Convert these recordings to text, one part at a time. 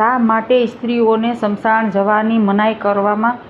શા માટે સ્ત્રીઓને સ્મશાન જવાની મનાઈ કરવામાં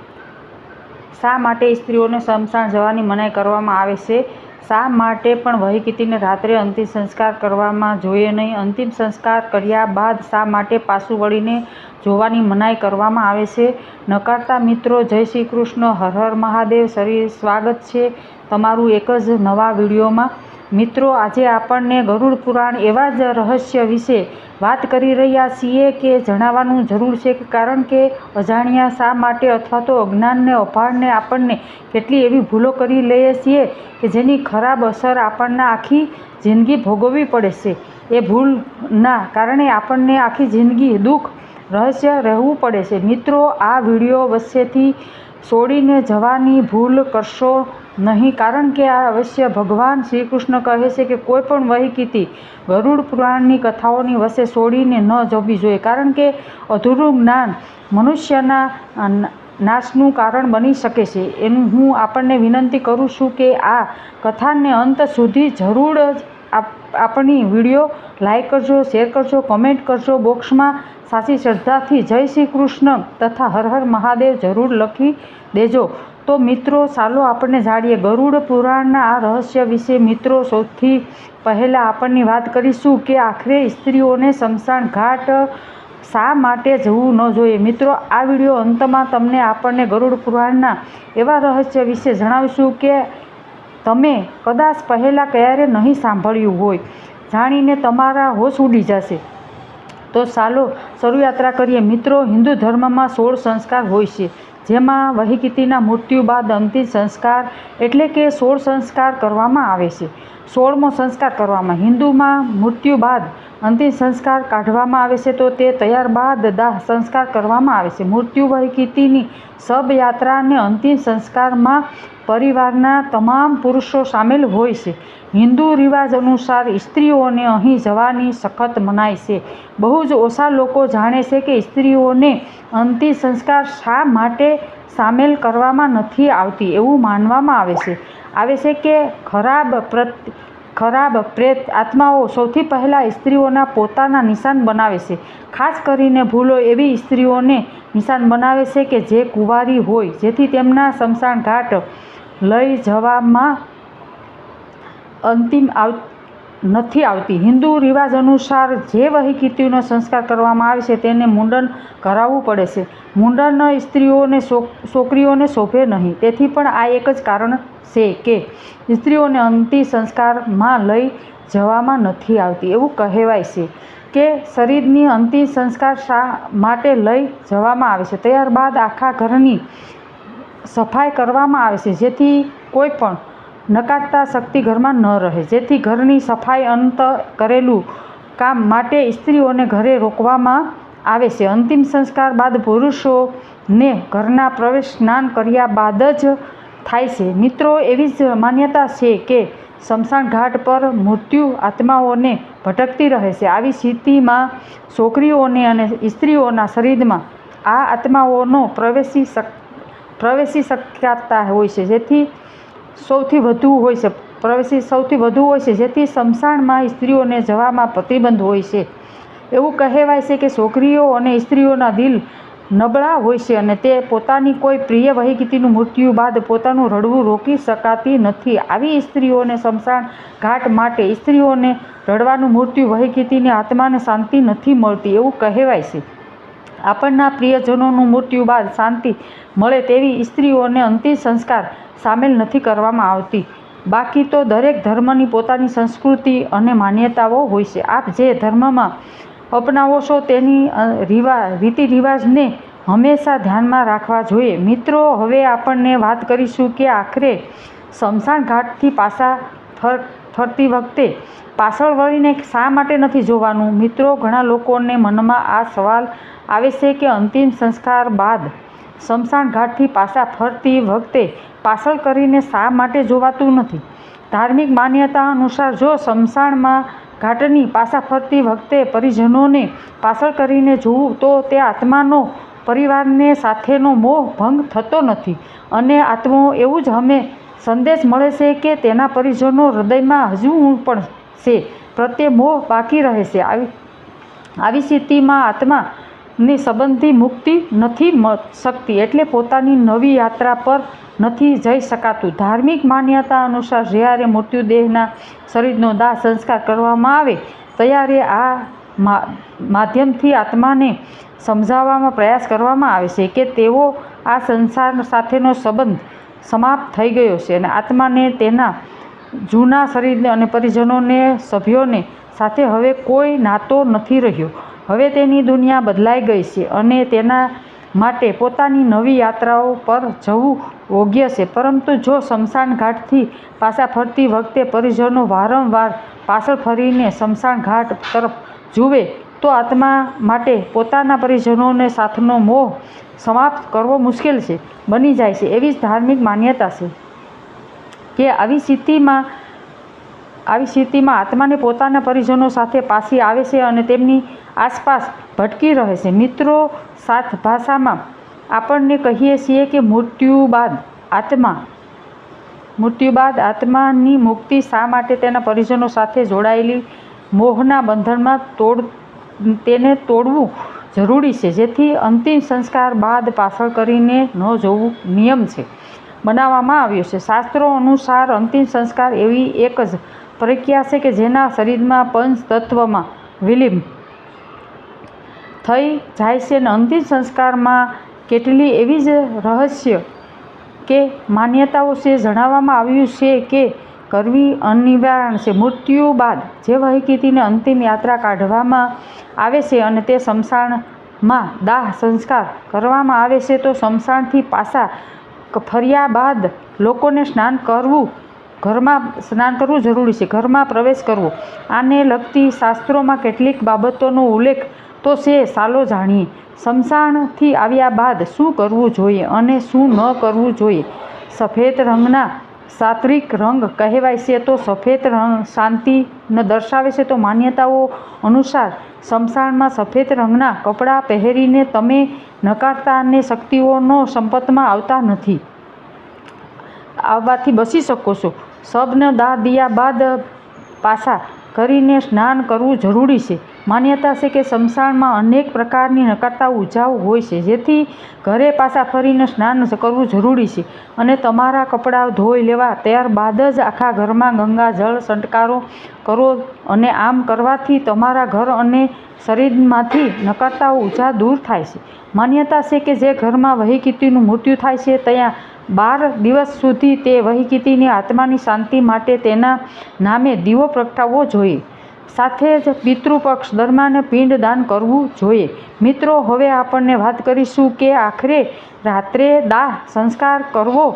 શા માટે સ્ત્રીઓને સ્મશાન જવાની મનાઈ કરવામાં આવે છે? શા માટે પણ વહીકીતીને રાત્રે અંતિમ સંસ્કાર કરવામાં જોઈએ નહીં? અંતિમ સંસ્કાર કર્યા બાદ શા માટે પાછું વળીને જોવાની મનાઈ કરવામાં આવે છે? નકારતા મિત્રો, જય શ્રી કૃષ્ણ, હર હર મહાદેવ, શરીર સ્વાગત છે તમારું એક જ નવા વિડીયોમાં. મિત્રો, આજે આપણને ગરુડ પુરાણ એવા જ રહસ્ય વિશે વાત કરી રહ્યા છીએ કે જણાવવાનું જરૂર છે કે કારણ કે અજાણ્યા શા માટે અથવા તો અજ્ઞાનને અભાળને આપણને કેટલી એવી ભૂલો કરી લઈએ છીએ કે જેની ખરાબ અસર આપણને આખી જિંદગી ભોગવવી પડે છે. એ ભૂલના કારણે આપણને આખી જિંદગી દુઃખ, રહસ્ય રહેવું પડે છે. મિત્રો, આ વીડિયો વચ્ચેથી છોડીને જવાની ભૂલ કરશો નહીં. કારણ કે આ અવશ્ય ભગવાન શ્રી કૃષ્ણ કહે છે કે કોઈ પણ વહીકીતી ગરુડ પુરાણની કથાઓની વચ્ચે છોડીને ન જવી જોઈએ. કારણ કે અધૂરું જ્ઞાન મનુષ્યના નાશનું કારણ બની શકે છે. એનું હું આપણને વિનંતી કરું છું કે આ કથાને અંત સુધી જરૂર જ આપણી વીડિયો લાઈક કરજો, શેર કરજો, કમેન્ટ કરજો, બોક્સમાં સાચી શ્રદ્ધાથી જય શ્રી કૃષ્ણ તથા હર હર મહાદેવ જરૂર લખી દેજો. તો મિત્રો, ચાલો આપણને જાણીએ ગરુડ પુરાણના આ રહસ્ય વિશે. મિત્રો, સૌથી પહેલાં આપણની વાત કરીશું કે આખરે સ્ત્રીઓને સ્મશાન ઘાટ શા માટે જવું ન જોઈએ? મિત્રો, આ વીડિયો અંતમાં તમને આપણને ગરુડ પુરાણના એવા રહસ્ય વિશે જણાવીશું કે તમે કદાચ પહેલાં ક્યારે નહીં સાંભળ્યું હોય, જાણીને તમારા હોશ ઉડી જશે. તો ચાલો શરૂયાત્રા કરીએ. મિત્રો, હિન્દુ ધર્મમાં સોળ સંસ્કાર હોય છે, જેમાં વહીકીતીના મૃત્યુ બાદ અંતિમ સંસ્કાર એટલે કે સોળ સંસ્કાર કરવામાં આવે છે. સોળમો સંસ્કાર કરવામાં. હિન્દુમાં મૃત્યુ બાદ અંતિમ સંસ્કાર કાઢવામાં આવે છે તો તે તૈયાર બાદ દાહ સંસ્કાર કરવામાં આવે છે. મૃત્યુ વહીકીતીની શબયાત્રાને અંતિમ સંસ્કારમાં પરિવારના તમામ પુરુષો સામેલ હોય છે. હિન્દુ રિવાજ અનુસાર સ્ત્રીઓને અહીં જવાની સખત મનાય છે. બહુ જ ઓછા લોકો જાણે છે કે સ્ત્રીઓને અંતિમ સંસ્કાર શા માટે સામેલ કરવામાં નથી આવતી એવું માનવામાં આવે છે. આવે છે કે ખરાબ પ્રત, ખરાબ પ્રેત આત્માઓ સૌથી પહેલાં સ્ત્રીઓના પોતાના નિશાન બનાવે છે. ખાસ કરીને ભૂલો એવી સ્ત્રીઓને નિશાન બનાવે છે કે જે કુંવારી હોય, જેથી તેમના સ્મશાન ઘાટ લઈ જવામાં અંતિમ આવ નથી આવતી. હિન્દુ રિવાજ અનુસાર જે વહીકીતીનો સંસ્કાર કરવામાં આવે છે તેને મુંડન કરાવવું પડે છે. મુંડન સ્ત્રીઓને છોકરીઓને શોભે નહીં. તેથી પણ આ એક જ કારણ છે કે સ્ત્રીઓને અંતિમ સંસ્કારમાં લઈ જવામાં નથી આવતી. એવું કહેવાય છે કે શરીરની અંતિમ સંસ્કાર શા માટે લઈ જવામાં આવે છે? ત્યારબાદ આખા ઘરની સફાઈ કરવામાં આવે છે. જેથી કોઈ પણ નકારતા શક્તિ ઘરમાં ન રહે. જેથી ઘરની સફાઈ અંત કરેલું કામ માટે સ્ત્રીઓને ઘરે રોકવામાં આવે છે. અંતિમ સંસ્કાર બાદ પુરુષોને ઘરના પ્રવેશ સ્નાન કર્યા બાદ જ થાય છે. મિત્રો, એવી જ માન્યતા છે કે સ્મશાન ઘાટ પર મૃત્યુ આત્માઓને ભટકતી રહે છે. આવી સ્થિતિમાં છોકરીઓને અને સ્ત્રીઓના શરીરમાં આ આત્માઓનો પ્રવેશી શક, પ્રવેશી શક્યતા હોય છે. જેથી સૌથી વધુ હોય છે. પ્રવેશી સૌથી વધુ હોય છે, જેથી સ્મશાનમાં સ્ત્રીઓને જવામાં પ્રતિબંધ હોય છે. એવું કહેવાય છે કે છોકરીઓ અને સ્ત્રીઓના દિલ નબળા હોય છે અને તે પોતાની કોઈ પ્રિય વહીકીતીનું મૃત્યુ બાદ પોતાનું રડવું રોકી શકાતી નથી. આવી સ્ત્રીઓને સ્મશાન ઘાટ માટે સ્ત્રીઓને રડવાનું મૃત્યુ વહીકીતીની આત્માને શાંતિ નથી મળતી એવું કહેવાય છે. આપણના પ્રિયજનોનું મૃત્યુ બાદ શાંતિ મળે તેવી સ્ત્રીઓને અંતિમ સંસ્કાર સામેલ નથી કરવામાં આવતી. બાકી તો દરેક ધર્મની પોતાની સંસ્કૃતિ અને માન્યતાઓ હોય છે. આપ જે ધર્મમાં અપનાવો છો તેની રિવા રીતિ રિવાજને હંમેશા ધ્યાનમાં રાખવા જોઈએ. મિત્રો, હવે આપણને વાત કરીશું કે આખરે સ્મશાન ઘાટથી પાછા ફર ફરતી વખતે પાછળ વળીને શા માટે નથી જોવાનું? મિત્રો, ઘણા લોકોને મનમાં આ સવાલ આવે છે કે અંતિમ સંસ્કાર બાદ સ્મશાન ઘાટથી પાછા ફરતી વખતે પાછળ કરીને શા માટે જોવાતું નથી? ધાર્મિક માન્યતા અનુસાર જો સ્મશાનમાં ઘાટની પાછા ફરતી વખતે પરિજનોને પાછળ કરીને જોવું, તો તે આત્માનો, પરિવારને સાથેનો મોહ ભંગ થતો નથી. અને આત્મો એવું જ અમે સંદેશ મળે છે કે તેના પરિજનો હૃદયમાં હજુ પણ છે. પ્રત્યે મોહ બાકી રહે છે. આવી આવી સ્થિતિમાં આત્માની સંબંધી મુક્તિ નથી શકતી એટલે પોતાની નવી યાત્રા પર નથી જઈ શકાતું. ધાર્મિક માન્યતા અનુસાર જ્યારે મૃત્યુદેહના શરીરનો દાહ સંસ્કાર કરવામાં આવે, ત્યારે આ માધ્યમથી આત્માને સમજાવવામાં પ્રયાસ કરવામાં આવે છે કે તેઓ આ સંસાર સાથેનો સંબંધ સમાપ્ત થઈ ગયો છે અને આત્માને તેના જૂના શરીરને અને પરિજનોને, સભ્યોને સાથે હવે કોઈ નાતો નથી રહ્યો. હવે તેની દુનિયા બદલાઈ ગઈ છે અને તેના માટે પોતાની નવી યાત્રાઓ પર જવું યોગ્ય છે. પરંતુ જો સ્મશાન ઘાટથી પાછા ફરતી વખતે પરિજનો વારંવાર પાછળ ફરીને સ્મશાન ઘાટ તરફ જુએ તો આત્મા માટે પોતાના પરિજનોને સાથનો મોહ સમાપ્ત કરવો મુશ્કેલ છે, બની જાય છે, એવી જ ધાર્મિક માન્યતા છે કે આવી સ્થિતિમાં આવી સ્થિતિમાં આત્માને પોતાના પરિજનો સાથે પાછી આવે છે અને તેમની આસપાસ ભટકી રહે છે. મિત્રો સાથ ભાષામાં આપણને કહીએ છીએ કે મૃત્યુ બાદ આત્મા, મૃત્યુ બાદ આત્માની મુક્તિ શા માટે તેના પરિજનો સાથે જોડાયેલી મોહના બંધનમાં તોડ તેને તોડવું જરૂરી છે. જેથી અંતિમ સંસ્કાર બાદ પાછળ કરીને ન જોવું નિયમ છે. બનાવવામાં આવ્યો છે. શાસ્ત્રો અનુસાર અંતિમ સંસ્કાર એવી એક જ પ્રક્રિયા છે કે જેના શરીરમાં પંચ તત્વમાં વિલીન થઈ જાય છે અને અંતિમ સંસ્કારમાં કેટલી એવી જ રહસ્ય કે માન્યતાઓ છે. જણાવવામાં આવ્યું છે કે કરવી અનિવાર્ય છે. મૃત્યુ બાદ જે વહીકીતીને અંતિમ યાત્રા કાઢવામાં આવે છે અને તે સ્મશાનમાં દાહ સંસ્કાર કરવામાં આવે છે, તો સ્મશાનથી પાછા ફર્યા બાદ લોકોને સ્નાન કરવું, ઘરમાં સ્નાન કરવું જરૂરી છે. ઘરમાં પ્રવેશ કરવો. આને લગતી શાસ્ત્રોમાં કેટલીક બાબતોનો ઉલ્લેખ તો છે, સાલો જાણીએ. સ્મશાનથી આવ્યા બાદ શું કરવું જોઈએ અને શું ન કરવું જોઈએ? સફેદ રંગના સાત્વિક રંગ કહેવાય છે તો સફેદ રંગ શાંતિને દર્શાવે છે તો માન્યતાઓ અનુસાર સ્મશાનમાં સફેદ રંગના કપડાં પહેરીને તમે નકારતા અને શક્તિઓનો સંપર્કમાં આવતા નથી. આવવાથી બચી શકો છો. શબને દા દિયા બાદ પાછા કરીને સ્નાન કરવું જરૂરી છે. માન્યતા છે કે સ્મશાનમાં અનેક પ્રકારની નકારતા ઉર્જાઓ હોય છે, જેથી ઘરે પાછા ફરીને સ્નાન કરવું જરૂરી છે અને તમારા કપડાં ધોઈ લેવા ત્યારબાદ જ આખા ઘરમાં ગંગાજળ છંટકારો કરો અને આમ કરવાથી તમારા ઘર અને શરીરમાંથી નકારતા ઉજા દૂર થાય છે. માન્યતા છે કે જે ઘરમાં વહીકીતીનું મૃત્યુ થાય છે, ત્યાં બાર દિવસ સુધી તે વહીકીતીની આત્માની શાંતિ માટે તેના નામે દીવો પ્રગટાવવો જોઈએ. સાથે જ પિતૃપક્ષ દરમિયાન પિંડદાન કરવું જોઈએ. મિત્રો, હવે આપણને વાત કરીશું કે આખરે રાત્રે દાહ સંસ્કાર કરવો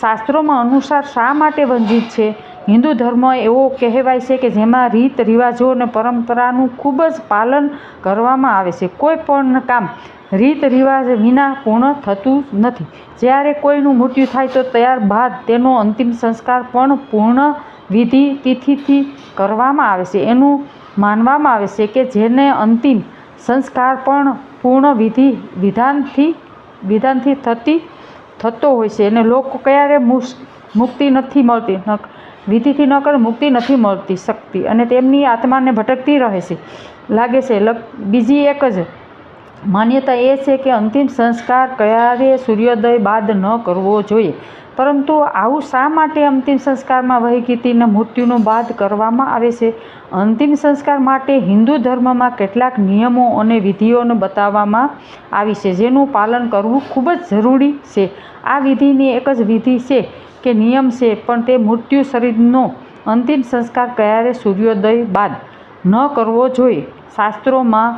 શાસ્ત્રોમાં અનુસાર શા માટે વંચિત છે? હિન્દુ ધર્મ એવો કહેવાય છે કે જેમાં રીત રિવાજો અને પરંપરાનું ખૂબ જ પાલન કરવામાં આવે છે. કોઈ પણ કામ રીત રિવાજ વિના પૂર્ણ થતું નથી. જ્યારે કોઈનું મૃત્યુ થાય તો ત્યારબાદ તેનો અંતિમ સંસ્કાર પણ પૂર્ણ વિધિ તિથિથી કરવામાં આવે છે. એનું માનવામાં આવે છે કે જેને અંતિમ સંસ્કાર પણ પૂર્ણ વિધિ વિધાનથી વિધાનથી થતી થતો હોય છે. અને લોકો ક્યારે મુક્તિ નથી મળતી વિધિથી ન કરે મુક્તિ નથી મળતી શકતી. અને તેમની આત્માને ભટકતી રહે છે. લાગે છે બીજી એક જ માન્યતા એ છે કે અંતિમ સંસ્કાર ક્યારે સૂર્યોદય બાદ ન કરવો જોઈએ. પરંતુ આવું શા માટે અંતિમ સંસ્કારમાં વહીકીતીના મૃત્યુનો બાદ કરવામાં આવે છે? અંતિમ સંસ્કાર માટે હિન્દુ ધર્મમાં કેટલાક નિયમો અને વિધિઓને બતાવવામાં આવી છે, જેનું પાલન કરવું ખૂબ જ જરૂરી છે. આ વિધિની એક જ વિધિ છે કે નિયમ છે, પણ તે મૃત્યુ શરીરનો અંતિમ સંસ્કાર ક્યારે સૂર્યોદય બાદ ન કરવો જોઈએ. શાસ્ત્રોમાં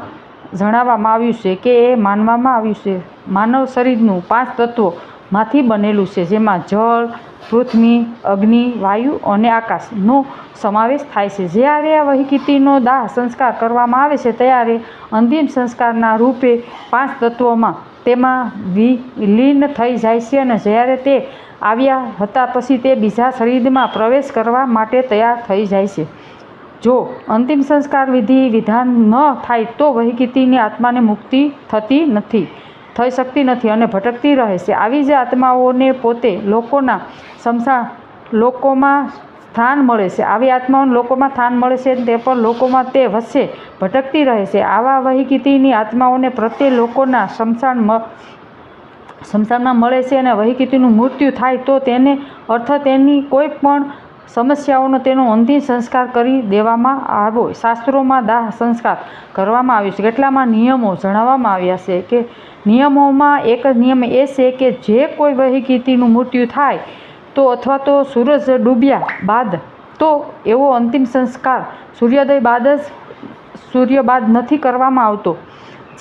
જણાવવામાં આવ્યું છે કે એ માનવામાં આવ્યું છે. માનવ શરીરનું પાંચ તત્વોમાંથી બનેલું છે, જેમાં જળ, પૃથ્વી, અગ્નિ, વાયુ અને આકાશનો સમાવેશ થાય છે. જ્યારે આ વહીકીતીનો દાહ સંસ્કાર કરવામાં આવે છે, ત્યારે અંતિમ સંસ્કારના રૂપે પાંચ તત્વોમાં તેમાં વિલીન થઈ જાય છે અને જ્યારે તે આવ્યા હતા, પછી તે બીજા શરીરમાં પ્રવેશ કરવા માટે તૈયાર થઈ જાય છે. જો અંતિમ સંસ્કાર વિધિ વિધાન ન થાય તો વહીકીતીની આત્માને મુક્તિ થતી નથી, થઈ શકતી નથી અને ભટકતી રહે છે આવી જ આત્માઓને પોતે લોકોના સમસા લોકોમાં સ્થાન મળે છે. આવી આત્માઓને લોકોમાં સ્થાન મળે છે તે પણ લોકોમાં તે વચ્ચે ભટકતી રહે છે. આવા વહીકીતીની આત્માઓને પ્રત્યે લોકોના શમશાન શમશાનમાં મળે છે અને વહીકીતીનું મૃત્યુ થાય તો તેને અર્થ તેની કોઈ પણ સમસ્યાઓનો તેનો અંતિમ સંસ્કાર કરી દેવામાં આવ્યો. શાસ્ત્રોમાં દાહ સંસ્કાર કરવામાં આવ્યો છે. કેટલામાં નિયમો જણાવવામાં આવ્યા છે કે નિયમોમાં એક જ નિયમ એ છે કે જે કોઈ વહીકીતીનું મૃત્યુ થાય તો અથવા તો સૂરજ ડૂબ્યા બાદ તો એવો અંતિમ સંસ્કાર સૂર્યોદય બાદ જ સૂર્ય બાદ નથી કરવામાં આવતો.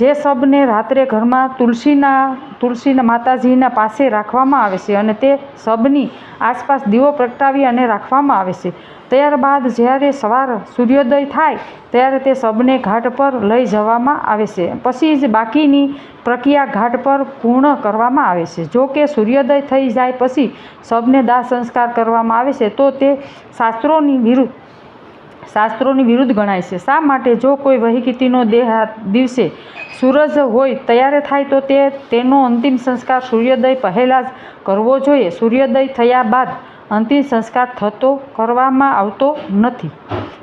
જે શબને રાત્રે ઘરમાં તુલસીના તુલસીના માતાજીના પાસે રાખવામાં આવે છે અને તે શબની આસપાસ દીવો પ્રગટાવી અને રાખવામાં આવે છે. ત્યારબાદ જ્યારે સવાર સૂર્યોદય થાય, ત્યારે તે શબને ઘાટ પર લઈ જવામાં આવે છે. પછી જ બાકીની પ્રક્રિયા ઘાટ પર પૂર્ણ કરવામાં આવે છે. જો કે સૂર્યોદય થઈ જાય પછી શબને દાહ સંસ્કાર કરવામાં આવે છે, તો તે શાસ્ત્રોની વિરુદ્ધ શાસ્ત્રોની વિરુદ્ધ ગણાય છે. શા માટે? જો કોઈ વહીકીતીનો દેહ દિવસે સૂરજ હોય ત્યારે થાય તો તે, તેનો અંતિમ સંસ્કાર સૂર્યોદય પહેલાં જ કરવો જોઈએ. સૂર્યોદય થયા બાદ અંતિમ સંસ્કાર થતો કરવામાં આવતો નથી.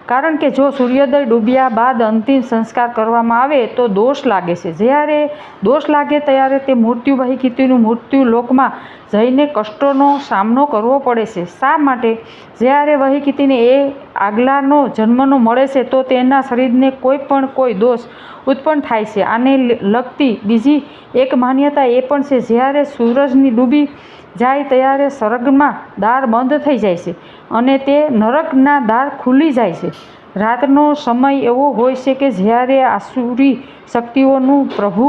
કારણ કે જો સૂર્યોદય ડૂબ્યા બાદ અંતિમ સંસ્કાર કરવામાં આવે તો દોષ લાગે છે. જ્યારે દોષ લાગે ત્યારે તે મૃત્યુ વહીકીતીનું મૃત્યુ લોકમાં જઈને કષ્ટોનો સામનો કરવો પડે છે. શા માટે? જ્યારે વહીકીતીને એ આગલાનો જન્મનો મળે છે, તો તેના શરીરને કોઈ પણ કોઈ દોષ ઉત્પન્ન થાય છે. આને લગતી બીજી એક માન્યતા એ પણ છે. જ્યારે સૂરજની ડૂબી જાય ત્યારે સ્વર્ગમાં દાર બંધ થઈ જાય છે અને તે નરકના દાર ખુલી જાય છે. રાતનો સમય એવો હોય છે કે જ્યારે આસુરી શક્તિઓનું પ્રભુ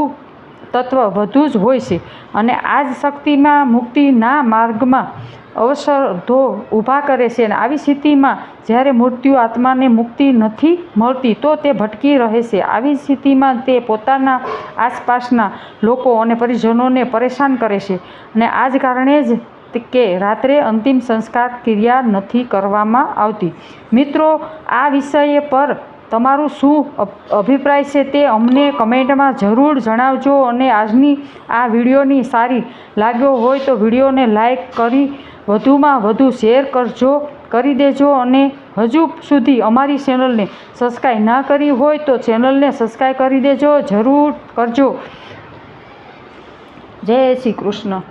તત્વ વધુ જ હોય છે અને આ જ શક્તિમાં મુક્તિના માર્ગમાં અવસરો ઊભા કરે છે અને આવી સ્થિતિમાં જ્યારે મૃત્યુ આત્માને મુક્તિ નથી મળતી, તો તે ભટકી રહે છે. આવી સ્થિતિમાં તે પોતાના આસપાસના લોકો અને પરિજનોને પરેશાન કરે છે અને આ જ કારણે જ કે રાત્રે અંતિમ સંસ્કાર ક્રિયા નથી કરવામાં આવતી. મિત્રો, આ વિષય પર તમારું શું અભિપ્રાય છે તે અમને કમેન્ટમાં જરૂર જણાવજો અને આજની આ વિડીયોની સારી લાગ્યો હોય તો વિડીયોને લાઈક કરી વધુમાં વધુ શેર કરજો, કરી દેજો અને હજુ સુધી અમારી ચેનલને સબસ્ક્રાઈબ ના કરી હોય તો ચેનલને સબસ્ક્રાઈબ કરી દેજો, જરૂર કરજો. જય શ્રી કૃષ્ણ.